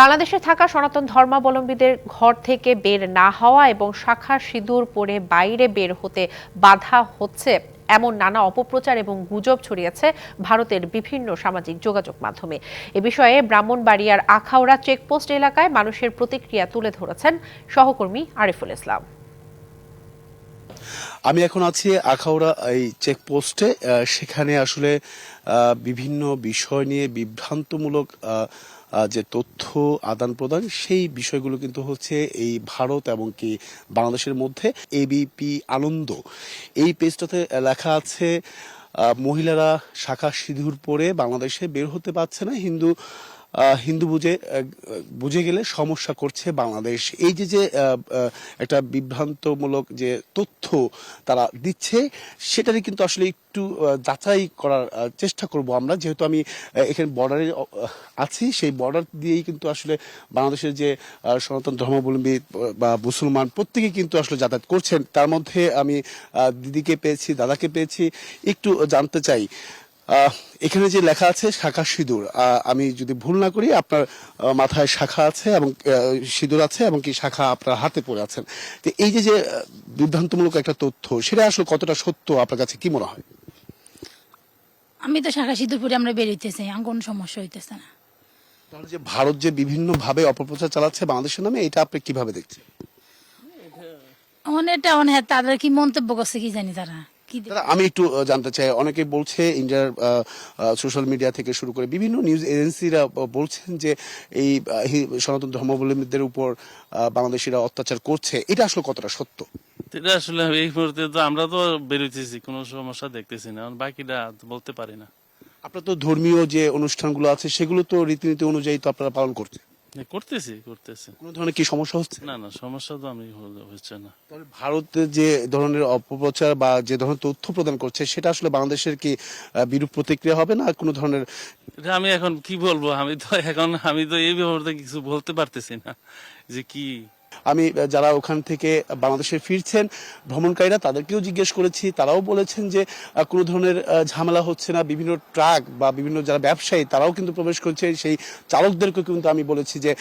বাংলাদেশে থাকা সনাতন ধর্মাবলম্বীদের ঘর থেকে বের না হওয়া এবং শাখা সিঁদুর পরে বাইরে বের হতে বাধা হচ্ছে। এমন নানা অপপ্রচার এবং গুজব ছড়িয়েছে ভারতের বিভিন্ন সামাজিক যোগাযোগ মাধ্যমে। এ বিষয়ে ব্রাহ্মণবাড়িয়ার আখাউড়া চেকপোস্ট এলাকায় মানুষের প্রতিক্রিয়া তুলে ধরেছেন সহকর্মী আরিফুল ইসলাম। আমি এখন আছি আখাউড়া, এই চেকপোস্টে সেখানে আসলে বিভিন্ন বিষয় নিয়ে বিভ্রান্তমূলক যে তথ্য আদান প্রদান, সেই বিষয়গুলো কিন্তু হচ্ছে এই ভারত এবং কি বাংলাদেশের মধ্যে এবিপি আনন্দ। এই পেজটাতে লেখা আছে মহিলারা শাখা সিঁদুর পরে বাংলাদেশে বের হতে পারছে না, হিন্দু হিন্দু বুঝে বুঝে গেলে সমস্যা করছে বাংলাদেশ। এই যে যে একটা বিভ্রান্তমূলক যে তথ্য তারা দিচ্ছে, সেটারই কিন্তু আসলে একটু যাচাই করার চেষ্টা করব আমরা। যেহেতু আমি এখানে বর্ডারে আছি, সেই বর্ডার দিয়েই কিন্তু আসলে বাংলাদেশের যে সনাতন ধর্মাবলম্বী বা মুসলমান প্রত্যেকেই কিন্তু আসলে যাতায়াত করছেন। তার মধ্যে আমি দিদিকে পেয়েছি, দাদাকে পেয়েছি, একটু জানতে চাই। এখানে যে লেখা আছে শাখা সিঁদুর আমি যদি ভুল না করি আপনার মাথায় শাখা আছে এবং সিঁদুর আছে এবং কি শাখা আপনার হাতে পড়ে আছেন। তো এই যে যে বিভ্রান্তমূলক একটা তথ্য সেটা আসলে কতটা সত্য আপনার কাছে কি মনে হয়? আমি তো শাখা সিঁদুর পরে আমরা বেরোইতেছি আমার কোনো সমস্যা হইতেছে না। তাহলে যে ভারত যে বিভিন্ন ভাবে অপপ্রচার চালাচ্ছে বাংলাদেশের নামে এটা আপনি কীভাবে দেখছেন? অনেকটা অনেক তাদের কি মন্তব্য করছে কি জানি তারা। আমি একটু জানতে চাই। অনেকে বলছে ইন্ডিয়ার সোশ্যাল মিডিয়া থেকে শুরু করে বিভিন্ন নিউজ এজেন্সিরা বলছেন যে এই সনাতন ধর্মাবলম্বীদের উপর বাংলাদেশিরা অত্যাচার করছে। এটা আসলে কতটা সত্য? এটা আসলে এই মুহূর্তে তো আমরা তো বেরোতেছি কোনো সমস্যা দেখতেছি না। আর বাকিটা বলতে পারি না। আপনার তো ধর্মীয় যে অনুষ্ঠানগুলো আছে সেগুলো তো রীতিনীতি অনুযায়ী তো আপনারা পালন করছে এ করতেছি করতেছি। কোনো ধরনের কি সমস্যা হচ্ছে? না না সমস্যা তো আমি হচ্ছে না। তবে ভারতে যে ধরনের অপপ্রচার বা যে ধরনের তথ্য প্রদান করছে সেটা আসলে বাংলাদেশের কি বিরূপ প্রতিক্রিয়া হবে না কোনো ধরনের? এটা আমি এখন কি বলব? আমি তো এখন আমি তো এই ব্যাপারে কিছু বলতে পারতেছি না যে কি আমি যারা ওখান থেকে বাংলাদেশে ফিরছেন, ভ্রমণকারীরা তাদেরকেও জিজ্ঞেস করেছি। তারাও বলেছেন যে কোনো ধরনের ঝামেলা হচ্ছে না। বিভিন্ন ট্রাক বা বিভিন্ন যারা ব্যবসায়ী, তারাও কিন্তু প্রবেশ করছে। সেই চালকদেরকে কিন্তু আমি বলেছি যে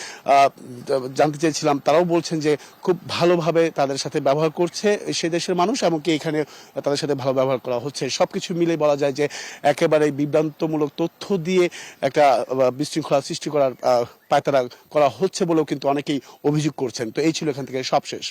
জানতে চেয়েছিলাম। তারাও বলছেন যে, খুব ভালোভাবে তাদের সাথে ব্যবহার করছে সে দেশের মানুষ, এমনকি এখানে তাদের সাথে ভালো ব্যবহার করা হচ্ছে। সবকিছু মিলে বলা যায় যে, একেবারে বিভ্রান্তমূলক তথ্য দিয়ে একটা বিশৃঙ্খলা সৃষ্টি করার পায়তারা করা হচ্ছে বলেও কিন্তু অনেকেই অভিযোগ করছেন। এই ছিল এখান থেকে সব শেষ